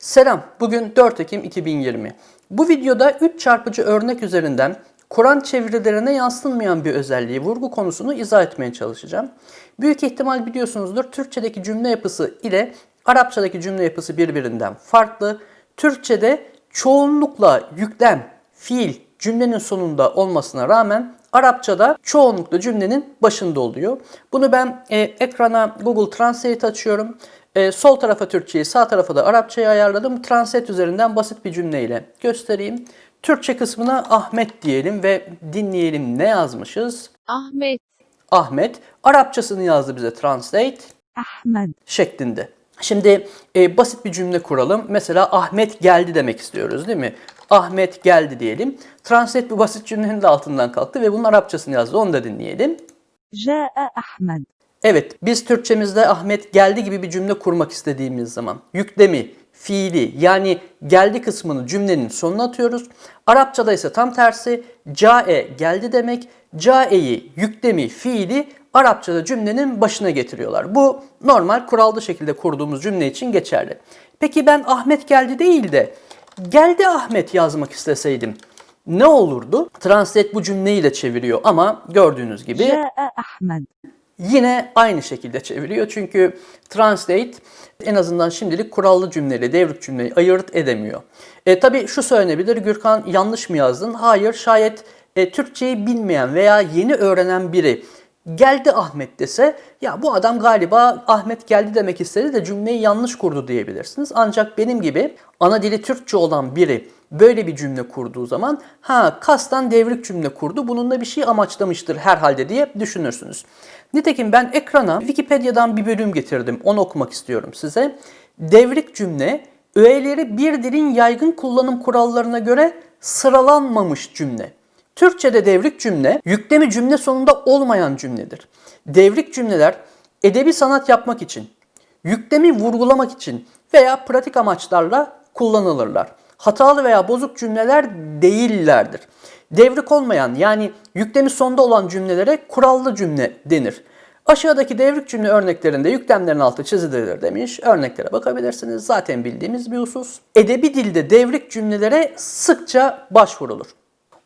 Selam, bugün 4 Ekim 2020. Bu videoda 3 çarpıcı örnek üzerinden Kur'an çevirilerine yansıtılmayan bir özelliği, vurgu konusunu izah etmeye çalışacağım. Büyük ihtimal biliyorsunuzdur Türkçedeki cümle yapısı ile Arapçadaki cümle yapısı birbirinden farklı. Türkçede çoğunlukla yüklem, fiil cümlenin sonunda olmasına rağmen Arapçada çoğunlukla cümlenin başında oluyor. Bunu ben e, ekrana Google Translate açıyorum. E, sol tarafa Türkçeyi, sağ tarafa da Arapçayı ayarladım. Translate üzerinden basit bir cümleyle göstereyim. Türkçe kısmına Ahmet diyelim ve dinleyelim ne yazmışız? Ahmet. Ahmet. Arapçasını yazdı bize Translate. Ahmet. Şeklinde. Şimdi e, basit bir cümle kuralım. Mesela Ahmet geldi demek istiyoruz değil mi? Ahmet geldi diyelim. Translate bu basit cümlenin de altından kalktı ve bunun Arapçasını yazdı. Onu da dinleyelim. Ca'e Ahmet. Evet, biz Türkçemizde Ahmet geldi gibi bir cümle kurmak istediğimiz zaman yüklemi, fiili yani geldi kısmını cümlenin sonuna atıyoruz. Arapçada ise tam tersi cae geldi demek. Cae'yi, yüklemi, fiili Arapçada cümlenin başına getiriyorlar. Bu normal kurallı şekilde kurduğumuz cümle için geçerli. Peki ben Ahmet geldi değil de geldi Ahmet yazmak isteseydim ne olurdu? Translate bu cümleyi de çeviriyor ama gördüğünüz gibi Ahmet Yine aynı şekilde çeviriyor çünkü Translate en azından şimdilik kurallı cümleyle devrik cümleyi ayırt edemiyor. E, tabii şu söylenebilir, Gürkan yanlış mı yazdın? Hayır, şayet e, Türkçeyi bilmeyen veya yeni öğrenen biri geldi Ahmet dese ya bu adam galiba Ahmet geldi demek istedi de cümleyi yanlış kurdu diyebilirsiniz. Ancak benim gibi ana dili Türkçe olan biri böyle bir cümle kurduğu zaman ha kastan devrik cümle kurdu bununla bir şey amaçlamıştır herhalde diye düşünürsünüz. Nitekim ben ekrana Wikipedia'dan bir bölüm getirdim. Onu okumak istiyorum size. Devrik cümle öğeleri bir dilin yaygın kullanım kurallarına göre sıralanmamış cümle. Türkçe'de devrik cümle yüklemi cümle sonunda olmayan cümledir. Devrik cümleler edebi sanat yapmak için, yüklemi vurgulamak için veya pratik amaçlarla kullanılırlar. Hatalı veya bozuk cümleler değillerdir. Devrik olmayan yani yüklemi sonda olan cümlelere kurallı cümle denir. Aşağıdaki devrik cümle örneklerinde yüklemlerin altı çizilir demiş. Örneklere bakabilirsiniz. Zaten bildiğimiz bir husus. Edebi dilde devrik cümlelere sıkça başvurulur.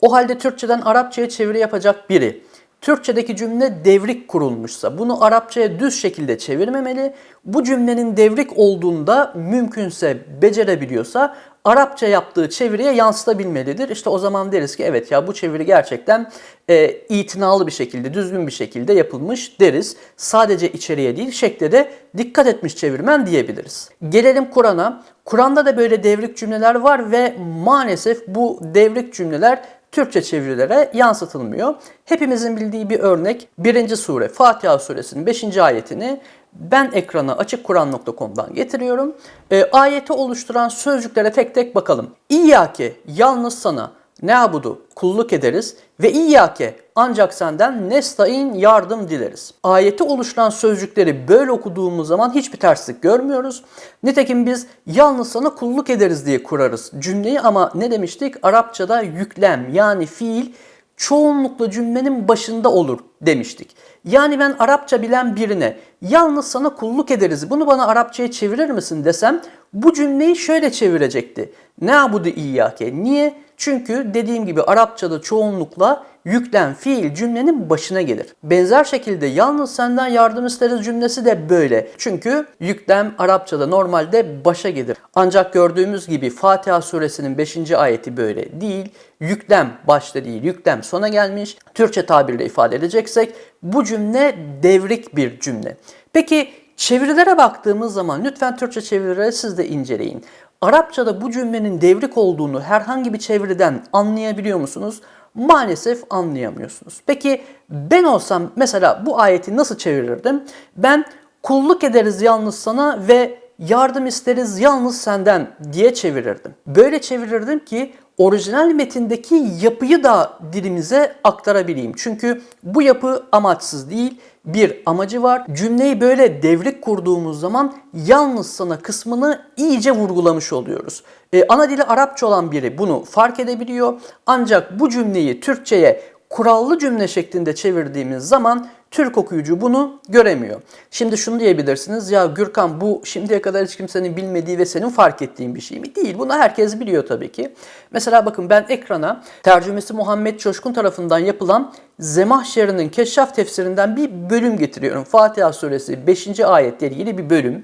O halde Türkçeden Arapçaya çeviri yapacak biri Türkçedeki cümle devrik kurulmuşsa bunu Arapçaya düz şekilde çevirmemeli. Bu cümlenin devrik olduğunda mümkünse becerebiliyorsa Arapça yaptığı çeviriye yansıtabilmelidir. İşte o zaman deriz ki evet ya bu çeviri gerçekten e, itinalı bir şekilde, düzgün bir şekilde yapılmış deriz. Sadece içeriye değil şekle de dikkat etmiş çevirmen diyebiliriz. Gelelim Kur'an'a. Kur'an'da da böyle devrik cümleler var ve maalesef bu devrik cümleler Türkçe çevirilere yansıtılmıyor. Hepimizin bildiği bir örnek 1. sure Fatiha suresinin 5. ayetini ben ekrana açıkkuran.com'dan getiriyorum. E, ayeti oluşturan sözcüklere tek tek bakalım. İyyake yalnız sana ne abudu kulluk ederiz ve iyyake ancak senden nestaîn yardım dileriz. Ayeti oluşturan sözcükleri böyle okuduğumuz zaman hiçbir terslik görmüyoruz. Nitekim biz yalnız sana kulluk ederiz diye kurarız cümleyi ama ne demiştik? Arapçada yüklem yani fiil çoğunlukla cümlenin başında olur demiştik. Yani ben Arapça bilen birine yalnız sana kulluk ederiz bunu bana Arapçaya çevirir misin desem bu cümleyi şöyle çevirecekti. Ne abudu iyyake? Niye? Çünkü dediğim gibi Arapçada çoğunlukla yüklem fiil cümlenin başına gelir. Benzer şekilde yalnız senden yardım isteriz cümlesi de böyle. Çünkü yüklem Arapçada normalde başa gelir. Ancak gördüğümüz gibi Fatiha suresinin 5. ayeti böyle değil. Yüklem başta değil, yüklem sona gelmiş. Türkçe tabirle ifade edeceksek bu cümle devrik bir cümle. Peki çevirilere baktığımız zaman lütfen Türkçe çevirileri siz de inceleyin. Arapçada bu cümlenin devrik olduğunu herhangi bir çeviriden anlayabiliyor musunuz? Maalesef anlayamıyorsunuz. Peki ben olsam mesela bu ayeti nasıl çevirirdim? Ben kulluk ederiz yalnız sana ve yardım isteriz yalnız senden diye çevirirdim. Böyle çevirirdim ki orijinal metindeki yapıyı da dilimize aktarabileyim. Çünkü bu yapı amaçsız değil, bir amacı var. Cümleyi böyle devrik kurduğumuz zaman yalnız sana kısmını iyice vurgulamış oluyoruz. Ee, ana dili Arapça olan biri bunu fark edebiliyor. Ancak bu cümleyi Türkçe'ye kurallı cümle şeklinde çevirdiğimiz zaman Türk okuyucu bunu göremiyor. Şimdi şunu diyebilirsiniz ya Gürkan bu şimdiye kadar hiç kimsenin bilmediği ve senin fark ettiğin bir şey mi? Değil. Bunu herkes biliyor tabii ki. Mesela bakın ben ekrana tercümesi Muhammed Coşkun tarafından yapılan Zemahşeri'nin Keşşaf tefsirinden bir bölüm getiriyorum. Fatiha suresi 5. ayetle ilgili bir bölüm.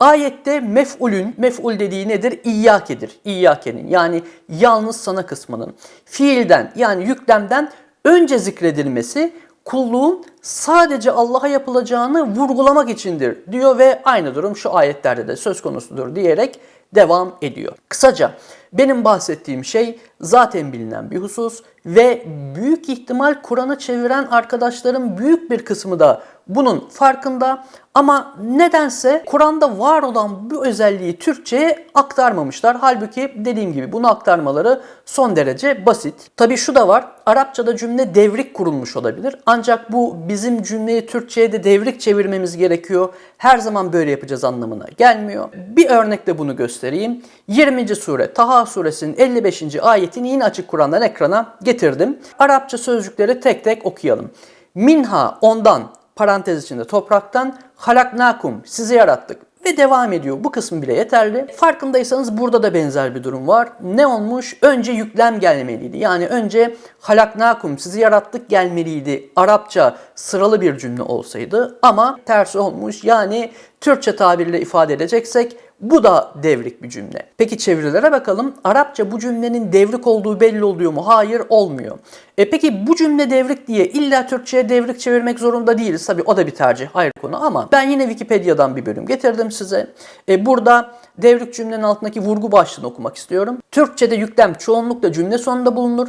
Ayette mef'ulün, mef'ul dediği nedir? İyyakedir. İyyakenin yani yalnız sana kısmının fiilden yani yüklemden önce zikredilmesi kulluğun sadece Allah'a yapılacağını vurgulamak içindir diyor ve aynı durum şu ayetlerde de söz konusudur diyerek devam ediyor. Kısaca benim bahsettiğim şey zaten bilinen bir husus ve büyük ihtimal Kur'an'ı çeviren arkadaşların büyük bir kısmı da bunun farkında ama nedense Kur'an'da var olan bu özelliği Türkçe'ye aktarmamışlar. Halbuki dediğim gibi bunu aktarmaları son derece basit. Tabii şu da var. Arapçada cümle devrik kurulmuş olabilir. Ancak bu bizim cümleyi Türkçe'ye de devrik çevirmemiz gerekiyor. Her zaman böyle yapacağız anlamına gelmiyor. Bir örnekle bunu göstereyim. 20. sure Taha suresinin 55. ayetini yine açık Kur'an'dan ekrana getirdim. Arapça sözcükleri tek tek okuyalım. Minha ondan parantez içinde topraktan halaknakum sizi yarattık ve devam ediyor. Bu kısım bile yeterli. Farkındaysanız burada da benzer bir durum var. Ne olmuş? Önce yüklem gelmeliydi. Yani önce halaknakum sizi yarattık gelmeliydi. Arapça sıralı bir cümle olsaydı ama tersi olmuş. Yani Türkçe tabirle ifade edeceksek bu da devrik bir cümle. Peki çevirilere bakalım. Arapça bu cümlenin devrik olduğu belli oluyor mu? Hayır olmuyor. E peki bu cümle devrik diye illa Türkçe'ye devrik çevirmek zorunda değiliz. Tabii o da bir tercih ayrı konu ama ben yine Wikipedia'dan bir bölüm getirdim size. E burada devrik cümlenin altındaki vurgu başlığını okumak istiyorum. Türkçe'de yüklem çoğunlukla cümle sonunda bulunur.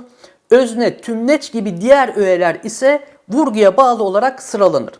Özne, tümleç gibi diğer öğeler ise vurguya bağlı olarak sıralanır.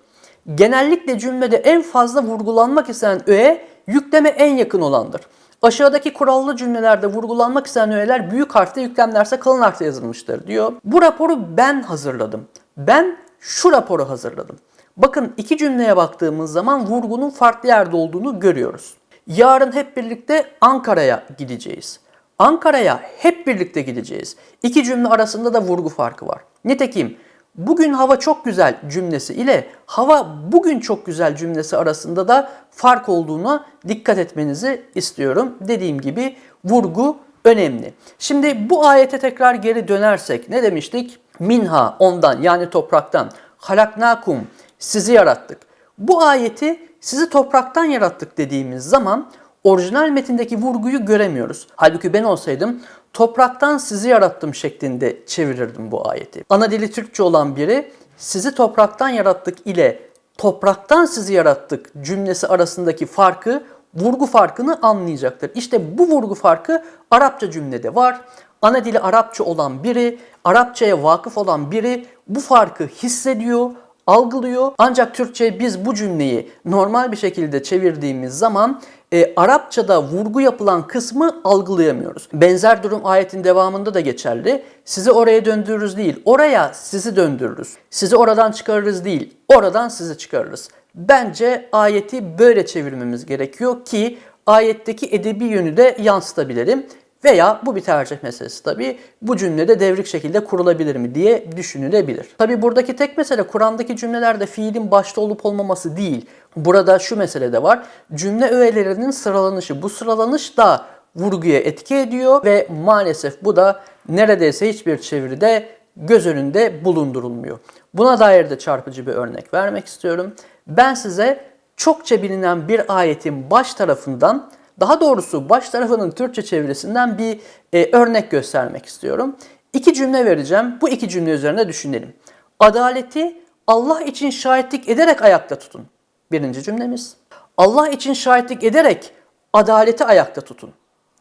Genellikle cümlede en fazla vurgulanmak istenen öğe yükleme en yakın olandır. Aşağıdaki kurallı cümlelerde vurgulanmak istenen öğeler büyük harfte yüklemlerse kalın harfte yazılmıştır diyor. Bu raporu ben hazırladım. Ben şu raporu hazırladım. Bakın iki cümleye baktığımız zaman vurgunun farklı yerde olduğunu görüyoruz. Yarın hep birlikte Ankara'ya gideceğiz. Ankara'ya hep birlikte gideceğiz. İki cümle arasında da vurgu farkı var. Nitekim bugün hava çok güzel cümlesi ile hava bugün çok güzel cümlesi arasında da fark olduğuna dikkat etmenizi istiyorum. Dediğim gibi vurgu önemli. Şimdi bu ayete tekrar geri dönersek ne demiştik? Minha ondan yani topraktan halaknakum sizi yarattık. Bu ayeti sizi topraktan yarattık dediğimiz zaman orijinal metindeki vurguyu göremiyoruz. Halbuki ben olsaydım topraktan sizi yarattım şeklinde çevirirdim bu ayeti. Ana dili Türkçe olan biri sizi topraktan yarattık ile topraktan sizi yarattık cümlesi arasındaki farkı, vurgu farkını anlayacaktır. İşte bu vurgu farkı Arapça cümlede var. Ana dili Arapça olan biri, Arapçaya vakıf olan biri bu farkı hissediyor, algılıyor. Ancak Türkçe biz bu cümleyi normal bir şekilde çevirdiğimiz zaman e, Arapçada vurgu yapılan kısmı algılayamıyoruz. Benzer durum ayetin devamında da geçerli. Sizi oraya döndürürüz değil, oraya sizi döndürürüz. Sizi oradan çıkarırız değil, oradan sizi çıkarırız. Bence ayeti böyle çevirmemiz gerekiyor ki ayetteki edebi yönü de yansıtabilelim. Veya bu bir tercih meselesi tabii. Bu cümlede devrik şekilde kurulabilir mi diye düşünülebilir. Tabii buradaki tek mesele Kur'an'daki cümlelerde fiilin başta olup olmaması değil. Burada şu mesele de var. Cümle öğelerinin sıralanışı. Bu sıralanış da vurguya etki ediyor ve maalesef bu da neredeyse hiçbir çeviride göz önünde bulundurulmuyor. Buna dair de çarpıcı bir örnek vermek istiyorum. Ben size çokça bilinen bir ayetin baş tarafından daha doğrusu baş tarafının Türkçe çevirisinden bir e, örnek göstermek istiyorum. İki cümle vereceğim. Bu iki cümle üzerine düşünelim. Adaleti Allah için şahitlik ederek ayakta tutun. Birinci cümlemiz. Allah için şahitlik ederek adaleti ayakta tutun.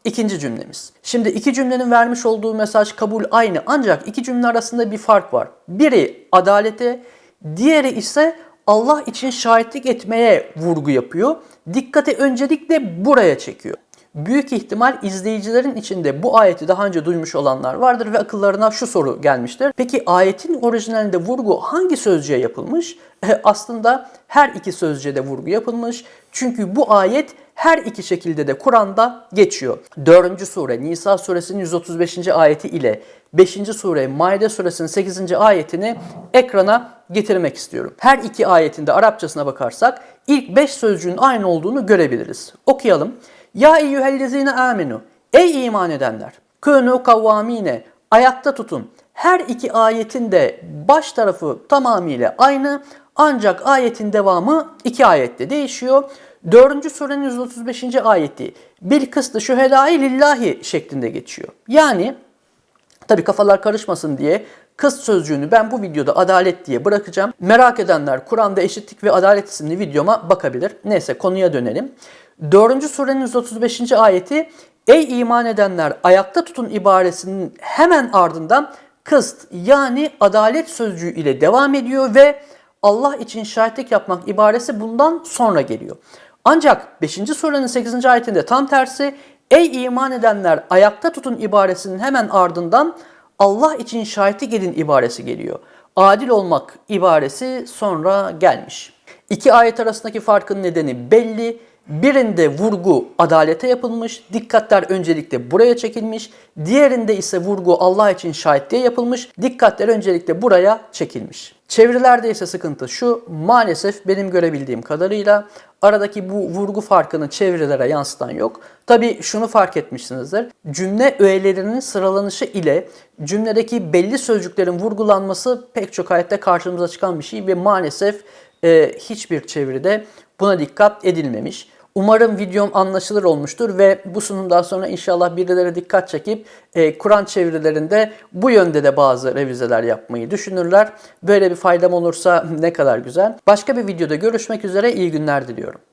İkinci cümlemiz. Şimdi iki cümlenin vermiş olduğu mesaj kabul aynı ancak iki cümle arasında bir fark var. Biri adalete, diğeri ise Allah için şahitlik etmeye vurgu yapıyor. Dikkati öncelikle buraya çekiyor. Büyük ihtimal izleyicilerin içinde bu ayeti daha önce duymuş olanlar vardır ve akıllarına şu soru gelmiştir. Peki ayetin orijinalinde vurgu hangi sözcüğe yapılmış? E, aslında her iki sözcüğe de vurgu yapılmış. Çünkü bu ayet her iki şekilde de Kur'an'da geçiyor. 4. sure Nisa suresinin 135. ayeti ile 5. sure Maide suresinin 8. ayetini ekrana getirmek istiyorum. Her iki ayetinde Arapçasına bakarsak ilk 5 sözcüğün aynı olduğunu görebiliriz. Okuyalım. Ya eyyühellezine amenu. Ey iman edenler. Kûnû kavvamine. Ayakta tutun. Her iki ayetin de baş tarafı tamamıyla aynı ancak ayetin devamı iki ayette değişiyor. 4. surenin 135. ayeti bir kısdı şühedai lillahi şeklinde geçiyor. Yani Tabi kafalar karışmasın diye kız sözcüğünü ben bu videoda adalet diye bırakacağım. Merak edenler Kur'an'da eşitlik ve adalet isimli videoma bakabilir. Neyse konuya dönelim. 4. surenin 135. ayeti Ey iman edenler ayakta tutun ibaresinin hemen ardından kıst yani adalet sözcüğü ile devam ediyor ve Allah için şahitlik yapmak ibaresi bundan sonra geliyor. Ancak 5. surenin 8. ayetinde tam tersi Ey iman edenler ayakta tutun ibaresinin hemen ardından Allah için şahitlik edin ibaresi geliyor. Adil olmak ibaresi sonra gelmiş. İki ayet arasındaki farkın nedeni belli. Birinde vurgu adalete yapılmış, dikkatler öncelikle buraya çekilmiş. Diğerinde ise vurgu Allah için şahitliğe yapılmış, dikkatler öncelikle buraya çekilmiş. Çevirilerde ise sıkıntı şu, maalesef benim görebildiğim kadarıyla aradaki bu vurgu farkını çevirilere yansıtan yok. Tabi şunu fark etmişsinizdir. Cümle öğelerinin sıralanışı ile cümledeki belli sözcüklerin vurgulanması pek çok ayette karşımıza çıkan bir şey ve maalesef e, hiçbir çeviride buna dikkat edilmemiş. Umarım videom anlaşılır olmuştur ve bu sunumdan sonra inşallah birileri dikkat çekip e, Kur'an çevirilerinde bu yönde de bazı revizeler yapmayı düşünürler. Böyle bir faydam olursa ne kadar güzel. Başka bir videoda görüşmek üzere iyi günler diliyorum.